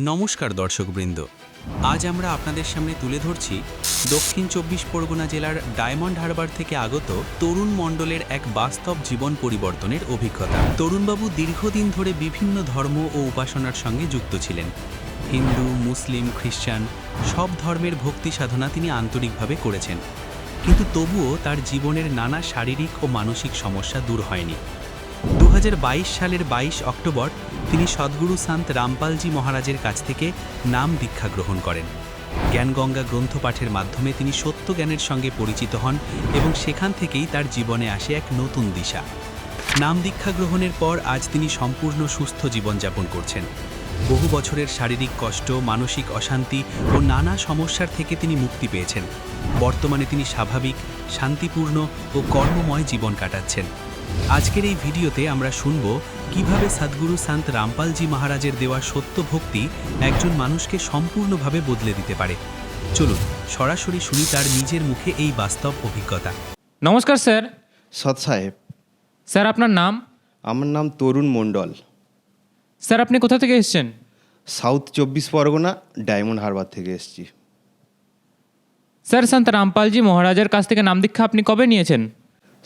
নমস্কার দর্শকবৃন্দ। আজ আমরা আপনাদের সামনে তুলে ধরছি দক্ষিণ চব্বিশ পরগনা জেলার ডায়মন্ড হারবার থেকে আগত তরুণ মণ্ডলের এক বাস্তব জীবন পরিবর্তনের অভিজ্ঞতা। তরুণবাবু দীর্ঘদিন ধরে বিভিন্ন ধর্ম ও উপাসনার সঙ্গে যুক্ত ছিলেন। হিন্দু, মুসলিম খ্রিস্টান সব ধর্মের ভক্তি সাধনা তিনি আন্তরিকভাবে করেছেন। কিন্তু তবুও তার জীবনের নানা শারীরিক ও মানসিক সমস্যা দূর হয়নি। দু হাজার বাইশ সালের বাইশ অক্টোবর তিনি সদ্গুরু সান্ত রামপালজি মহারাজের কাছ থেকে নাম দীক্ষা গ্রহণ করেন। জ্ঞানগঙ্গা গ্রন্থ পাঠের মাধ্যমে তিনি সত্য জ্ঞানের সঙ্গে পরিচিত হন এবং সেখান থেকেই তার জীবনে আসে এক নতুন দিশা। নাম দীক্ষা গ্রহণের পর আজ তিনি সম্পূর্ণ সুস্থ জীবনযাপন করছেন। বহু বছরের শারীরিক কষ্ট, মানসিক অশান্তি ও নানা সমস্যার থেকে তিনি মুক্তি পেয়েছেন। বর্তমানে তিনি স্বাভাবিক, শান্তিপূর্ণ ও কর্মময় জীবন কাটাচ্ছেন। আজকের এই ভিডিওতে আমরা শুনব কীভাবে সদ্গুরু সান্ত রামপালজি মহারাজের দেওয়া সত্য ভক্তি একজন মানুষকে সম্পূর্ণভাবে বদলে দিতে পারে। চলুন সরাসরি শুনি তার নিজের মুখে এই বাস্তব অভিজ্ঞতা। নমস্কার স্যার। সৎ সাহেব। স্যার আপনার নাম? আমার নাম তরুণ মণ্ডল। স্যার আপনি কোথা থেকে এসেছেন? সাউথ চব্বিশ পরগনা ডায়মন্ড হারবার থেকে এসেছি। স্যার সন্ত রামপালজি মহারাজের কাছ থেকে নাম দীক্ষা আপনি কবে নিয়েছেন?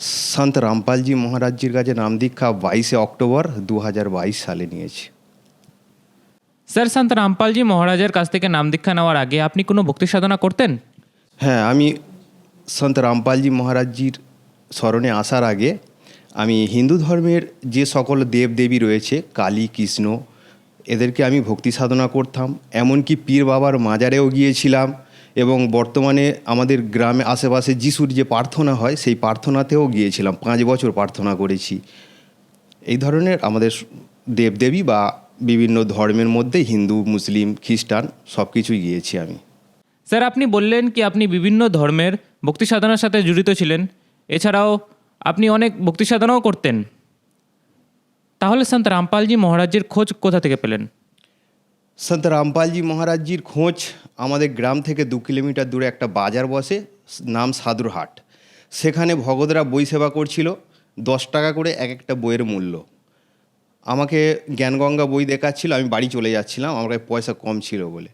সন্ত রামপালজি মহারাজজির কাছে নাম দীক্ষা বাইশে অক্টোবর দু হাজার বাইশ সালে নিয়েছি। স্যার সন্ত রামপালজি মহারাজের কাছ থেকে নাম দীক্ষা নেওয়ার আগে আপনি কোনো ভক্তি সাধনা করতেন? হ্যাঁ আমি সন্ত রামপালজি মহারাজজির স্মরণে আসার আগে আমি হিন্দু ধর্মের যে সকল দেবদেবী রয়েছে কালী কৃষ্ণ এদেরকে আমি ভক্তি সাধনা করতাম। এমনকি পীর বাবার মাজারেও গিয়েছিলাম। এবং বর্তমানে আমাদের গ্রামে আশেপাশে যিশুর যে প্রার্থনা হয়, সেই প্রার্থনাতেও গিয়েছিলাম। পাঁচ বছর প্রার্থনা করেছি। এই ধরনের আমাদের দেবদেবী বা বিভিন্ন ধর্মের মধ্যে হিন্দু, মুসলিম, খ্রিস্টান সব কিছুই গিয়েছি আমি। স্যার, আপনি বললেন কি আপনি বিভিন্ন ধর্মের ভক্তি সাধনার সাথে জড়িত ছিলেন। এছাড়াও আপনি অনেক ভক্তি সাধনাও করতেন। তাহলে সন্ত রামপালজি মহারাজের খোঁজ কোথা থেকে পেলেন? সন্ত রামপালজি মহারাজজির খোঁজ আমাদের গ্রাম থেকে দু কিলোমিটার দূরে একটা বাজার বসে, নাম সাদুরহাট সেখানে ভগতরা বই সেবা করছিল, দশ টাকা করে এক একটা বইয়ের মূল্য। আমাকে জ্ঞানগঙ্গা বই দেখাচ্ছিল, আমি বাড়ি চলে যাচ্ছিলাম আমার পয়সা কম ছিল বলে।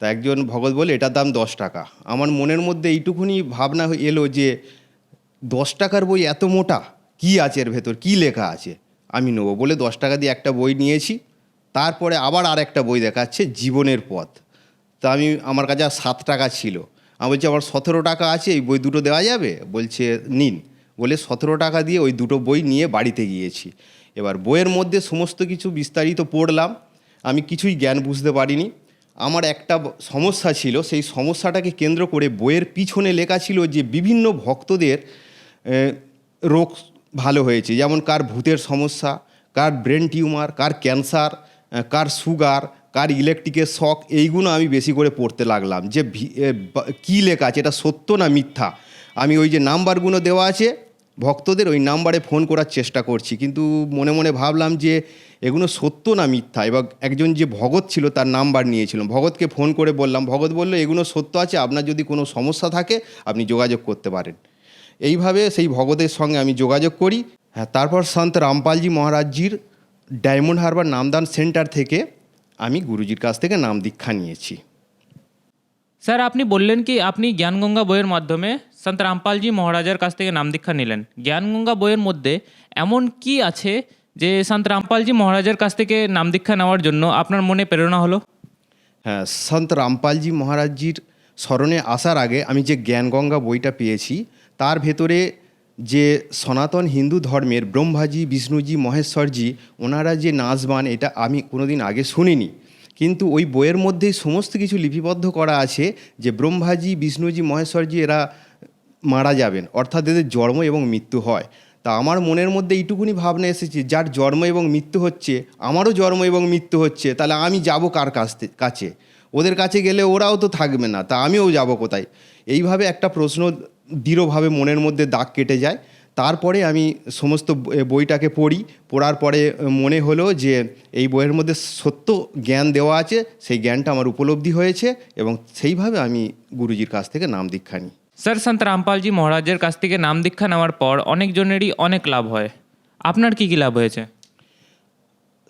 তা একজন ভগত বলে এটার দাম দশ টাকা। আমার মনের মধ্যে এইটুকুনি ভাবনা এলো যে, দশ টাকার বই এত মোটা, কি আছে এর ভেতর? কি লেখা আছে? আমি নেব বলে দশ টাকা দিয়ে একটা বই নিয়েছি। তারপরে আবার আর একটা বই দেখাচ্ছে, জীবনের পথ। তা আমি, আমার কাছে আর সাত টাকা ছিল। আমি বলছি আমার সতেরো টাকা আছে, এই বই দুটো দেওয়া যাবে? বলছে, নিন। বলে, সতেরো টাকা দিয়ে ওই দুটো বই নিয়ে বাড়িতে গিয়েছি। এবার বইয়ের মধ্যে সমস্ত কিছু বিস্তারিত পড়লাম। আমি কিছুই জ্ঞান বুঝতে পারিনি। আমার একটা সমস্যা ছিল, সেই সমস্যাটাকে কেন্দ্র করে বইয়ের পিছনে লেখা ছিল যে বিভিন্ন ভক্তদের রোগ ভালো হয়েছে। যেমন কার ভূতের সমস্যা, কার ব্রেন টিউমার, কার ক্যান্সার কার সুগার, কার ইলেকট্রিকের শখ এইগুলো আমি বেশি করে পড়তে লাগলাম। যে কী লেখা আছে, এটা সত্য না মিথ্যা? আমি ওই যে নাম্বারগুলো দেওয়া আছে, ভক্তদের ওই নাম্বারে ফোন করার চেষ্টা করছি। কিন্তু মনে মনে ভাবলাম যে এগুলো সত্য না মিথ্যা? এবং একজন যে ভগৎ ছিল, তার নাম্বার নিয়েছিলাম। ভগৎকে ফোন করে বললাম, ভগৎ বলল, এগুলো সত্য আছে, আপনার যদি কোনো সমস্যা থাকে, আপনি যোগাযোগ করতে পারেন। এইভাবে সেই ভগতের সঙ্গে আমি যোগাযোগ করি। হ্যাঁ তারপর সন্ত রামপালজি মহারাজজির ডায়মন্ড হারবার নামদান সেন্টার থেকে আমি গুরুজির কাছ থেকে নাম দীক্ষা নিয়েছি। স্যার আপনি বললেন কি আপনি জ্ঞানগঙ্গা বইয়ের মাধ্যমে সন্ত রামপালজি মহারাজার কাছ থেকে নাম দীক্ষা নিলেন। জ্ঞানগঙ্গা বইয়ের মধ্যে এমন কি আছে যে সন্ত রামপালজি মহারাজের কাছ থেকে নাম দীক্ষা নেওয়ার জন্য আপনার মনে প্রেরণা হলো? হ্যাঁ সন্ত রামপালজি মহারাজজির স্মরণে আসার আগে আমি যে জ্ঞানগঙ্গা বইটা পেয়েছি তার ভেতরে যে সনাতন হিন্দু ধর্মের ব্রহ্মাজি, বিষ্ণুজি, মহেশ্বরজি, ওনারা যে নাচ গান এটা আমি কোনোদিন আগে শুনিনি। কিন্তু ওই বইয়ের মধ্যেই সমস্ত কিছু লিপিবদ্ধ করা আছে যে ব্রহ্মাজি, বিষ্ণুজি, মহেশ্বরজি এরা মারা যাবেন, অর্থাৎ এদের জন্ম এবং মৃত্যু হয়। তা আমার মনের মধ্যে এইটুকুনি ভাবনা এসেছে, যার জন্ম এবং মৃত্যু হচ্ছে, আমারও জন্ম এবং মৃত্যু হচ্ছে, তাহলে আমি যাব কার কাছে? ওদের কাছে গেলে ওরাও তো থাকবে না, তা আমিও যাব কোথায়? এইভাবে একটা প্রশ্ন দৃঢ়ভাবে মনের মধ্যে দাগ কেটে যায়। তারপরে আমি সমস্ত বইটাকে পড়ি। পড়ার পরে মনে হলো যে এই বইয়ের মধ্যে সত্য জ্ঞান দেওয়া আছে সেই জ্ঞানটা আমার উপলব্ধি হয়েছে এবং সেইভাবে আমি গুরুজির কাছ থেকে নাম দীক্ষা নিই। স্যার সন্ত রামপালজি মহারাজের কাছ থেকে নাম দীক্ষা নেওয়ার পর অনেকজনেরই অনেক লাভ হয়। আপনার কি কি লাভ হয়েছে?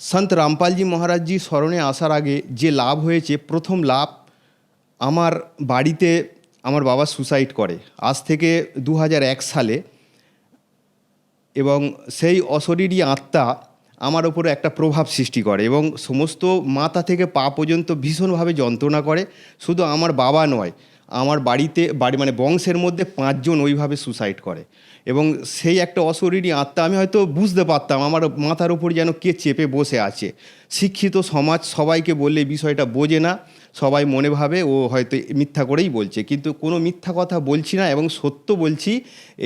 সন্ত রামপালজি মহারাজজি স্মরণে আসার আগে যে লাভ হয়েছে প্রথম লাভ আমার বাড়িতে আমার বাবা সুসাইড করে। আজ থেকে দু হাজার এক সালে এবং সেই অশরীরী আত্মা আমার ওপরে একটা প্রভাব সৃষ্টি করে এবং সমস্ত মাথা থেকে পা পর্যন্ত ভীষণভাবে যন্ত্রণা করে। শুধু আমার বাবা নয়, আমার বাড়িতে, বাড়ি মানে বংশের মধ্যে পাঁচজন ওইভাবে সুসাইড করে। এবং সেই একটা অশরীরী আত্মা আমি হয়তো বুঝতে পারতাম, আমার মাথার উপর যেন কে চেপে বসে আছে। শিক্ষিত সমাজ সবাইকে বললে বিষয়টা বোঝে না। সবাই মনে ভাবে ও হয়তো মিথ্যা করেই বলছে। কিন্তু কোনো মিথ্যা কথা বলছি না এবং সত্য বলছি,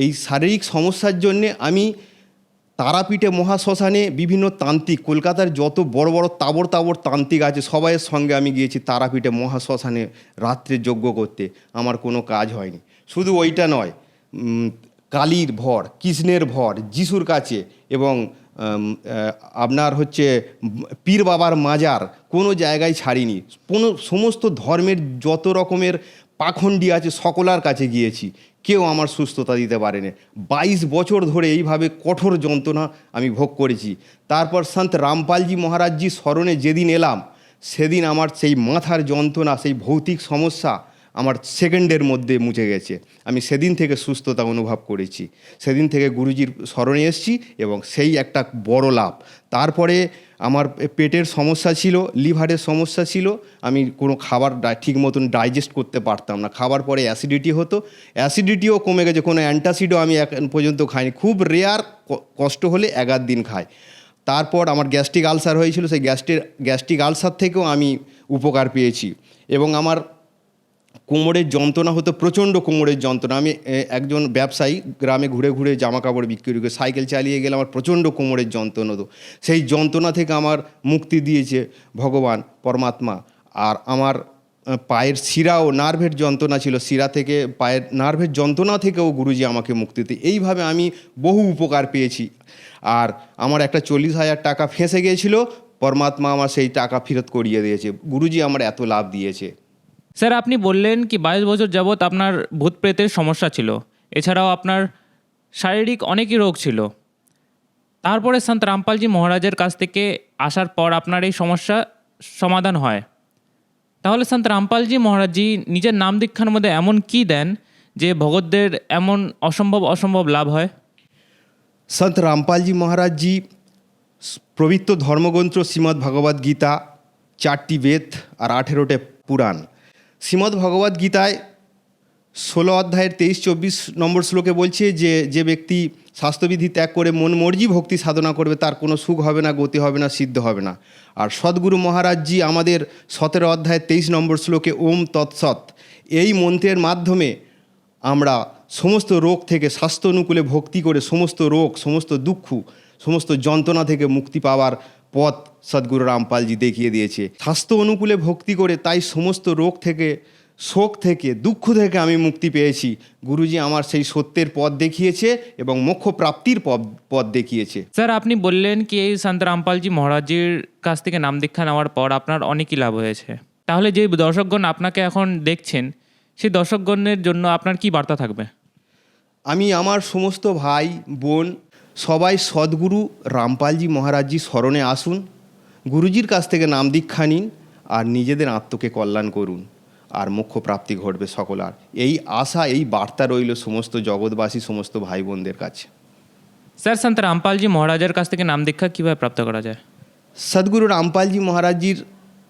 এই শারীরিক সমস্যার জন্যে আমি তারাপীঠে মহাশ্মশানে বিভিন্ন তান্ত্রিক, কলকাতার যত বড় বড় তাবর তাবর তান্ত্রিক আছে, সবাইয়ের সঙ্গে আমি গিয়েছি তারাপীঠে মহাশ্মশানে রাত্রে যজ্ঞ করতে। আমার কোনো কাজ হয়নি। শুধু ওইটা নয় কালীর ভর, কৃষ্ণের ভর, যিশুর কাছে এবং আপনার হচ্ছে পীর বাবার মাজার কোনো জায়গায় ছাড়িনি। কোনো সমস্ত ধর্মের যত রকমের পাখণ্ডি আছে সকলার কাছে গিয়েছি। কেউ আমার সুস্থতা দিতে পারেনি। বাইশ বছর ধরে এইভাবে কঠোর যন্ত্রণা আমি ভোগ করেছি। তারপর সন্ত রামপালজি মহারাজজি স্মরণে যেদিন এলাম, সেদিন আমার সেই মাথার যন্ত্রণা, সেই ভৌতিক সমস্যা আমার সেকেন্ডের মধ্যে মুছে গেছে। আমি সেদিন থেকে সুস্থতা অনুভব করেছি। সেদিন থেকে গুরুজির স্মরণে এসেছি এবং সেই একটা বড় লাভ। তারপরে আমার পেটের সমস্যা ছিল, লিভারের সমস্যা ছিল। আমি কোনো খাবার ঠিক মতন ডাইজেস্ট করতে পারতাম না। খাবার পরে অ্যাসিডিটি হতো। অ্যাসিডিটিও কমে গেছে। কোনো অ্যান্টাসিডও আমি এখন পর্যন্ত খাইনি। খুব রেয়ার কষ্ট হলে এগার দিন খাই। তারপর আমার গ্যাস্ট্রিক আলসার হয়েছিল। সেই গ্যাস্ট্রিক গ্যাস্ট্রিক আলসার থেকেও আমি উপকার পেয়েছি। এবং আমার কোমরের যন্ত্রণা হতো, প্রচণ্ড কোমরের যন্ত্রণা। আমি একজন ব্যবসায়ী, গ্রামে ঘুরে ঘুরে জামা কাপড় বিক্রি করে সাইকেল চালিয়ে গেলে আমার প্রচণ্ড কোমরের যন্ত্রণা হতো। সেই যন্ত্রণা থেকে আমার মুক্তি দিয়েছে ভগবান, পরমাত্মা। আর আমার পায়ের শিরা ও নার্ভের যন্ত্রণা ছিল। শিরা থেকে, পায়ের নার্ভের যন্ত্রণা থেকেও গুরুজি আমাকে মুক্তি দিতে। এইভাবে আমি বহু উপকার পেয়েছি। আর আমার একটা চল্লিশ হাজার টাকা ফেঁসে গিয়েছিল, পরমাত্মা আমার সেই টাকা ফেরত করিয়ে দিয়েছে। গুরুজি আমার এত লাভ দিয়েছে। স্যার, আপনি বললেন কি বাইশ বছর যাবৎ আপনার ভূত প্রেতের সমস্যা ছিল। এছাড়াও আপনার শারীরিক অনেকই রোগ ছিল। তারপরে সন্ত রামপালজি মহারাজের কাছ থেকে আসার পর আপনার এই সমস্যা সমাধান হয়। তাহলে সন্ত রামপালজি মহারাজজি নিজের নাম দীক্ষার মধ্যে এমন কি দেন যে ভগতদের এমন অসম্ভব অসম্ভব লাভ হয়? সন্ত রামপালজি মহারাজজি পবিত্র ধর্মগ্রন্থ শ্রীমদ্ ভগবদ গীতা, চারটি বেদ আর আঠেরোটে পুরাণ। শ্রীমদ্ ভগবদ গীতায় ষোলো অধ্যায়ের তেইশ চব্বিশ নম্বর শ্লোকে বলছে যে যে ব্যক্তি স্বাস্থ্যবিধি ত্যাগ করে মন মর্জি ভক্তি সাধনা করবে, তার কোনো সুখ হবে না, গতি হবে না, সিদ্ধ হবে না। আর সদ্গুরু মহারাজজি আমাদের সতেরো অধ্যায়ের তেইশ নম্বর শ্লোকে ওম তৎসৎ এই মন্ত্রের মাধ্যমে আমরা সমস্ত রোগ থেকে স্বাস্থ্য অনুকূলে ভক্তি করে সমস্ত রোগ, সমস্ত দুঃখ, সমস্ত যন্ত্রণা থেকে মুক্তি পাওয়ার পথ সদ্গুরু রামপালজি দেখিয়ে দিয়েছে। স্বাস্থ্য অনুকূলে ভক্তি করে তাই সমস্ত রোগ থেকে শোক থেকে দুঃখ থেকে আমি মুক্তি পেয়েছি। গুরুজি আমার সেই সত্যের পথ দেখিয়েছে এবং মোক্ষ প্রাপ্তির পথ পথ দেখিয়েছে। স্যার আপনি বললেন কি এই সন্ত রামপালজি মহারাজের কাছ থেকে নাম দীক্ষা নেওয়ার পর আপনার অনেকই লাভ হয়েছে। তাহলে যে দর্শকগণ আপনাকে এখন দেখছেন সেই দর্শকগণের জন্য আপনার কি বার্তা থাকবে? আমি আমার সমস্ত ভাই বোন সবাই সদ্গুরু রামপালজি মহারাজজি স্মরণে আসুন গুরুজির কাছ থেকে নাম দীক্ষা নিন আর নিজেদের আত্মকে কল্যাণ করুন। আর মোক্ষ প্রাপ্তি ঘটবে সকলার। এই আশা এই বার্তা রইল সমস্ত জগৎবাসী সমস্ত ভাই বোনদের কাছে। স্যার সন্ত রামপালজি মহারাজের কাছ থেকে নাম দীক্ষা কীভাবে প্রাপ্ত করা যায়? সদ্গুরু রামপালজি মহারাজজির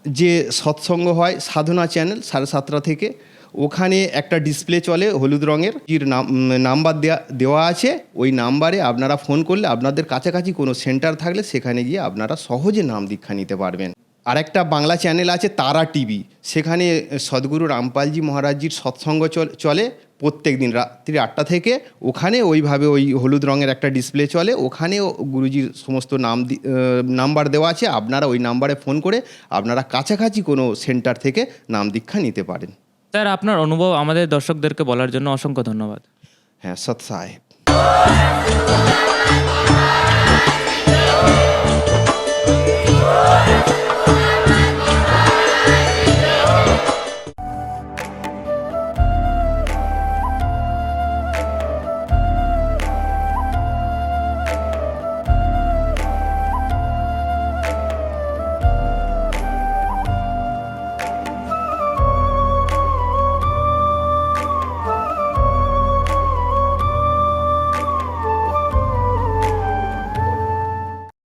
যে সৎসঙ্গ হয় সাধনা চ্যানেল সাড়ে সাতটা থেকে ওখানে একটা ডিসপ্লে চলে, হলুদ রঙের। নাম্বার দেওয়া দেওয়া আছে। ওই নাম্বারে আপনারা ফোন করলে আপনাদের কাছাকাছি কোনো সেন্টার থাকলে সেখানে গিয়ে আপনারা সহজে নাম দীক্ষা নিতে পারবেন। আর একটা বাংলা চ্যানেল আছে, তারা টিভি। সেখানে সদ্গুরু রামপালজি মহারাজজির সৎসঙ্গ চলে প্রত্যেক দিন রাত্রি আটটা থেকে। ওখানে ওইভাবে ওই হলুদ রঙের একটা ডিসপ্লে চলে। ওখানেও গুরুজির সমস্ত নাম নাম্বার দেওয়া আছে। আপনারা ওই নাম্বারে ফোন করে আপনারা কাছাকাছি কোনো সেন্টার থেকে নাম দীক্ষা নিতে পারেন। স্যার আপনার অনুভব আমাদের দর্শকদেরকে বলার জন্য অসংখ্য ধন্যবাদ। হ্যাঁ সৎ সাহেব।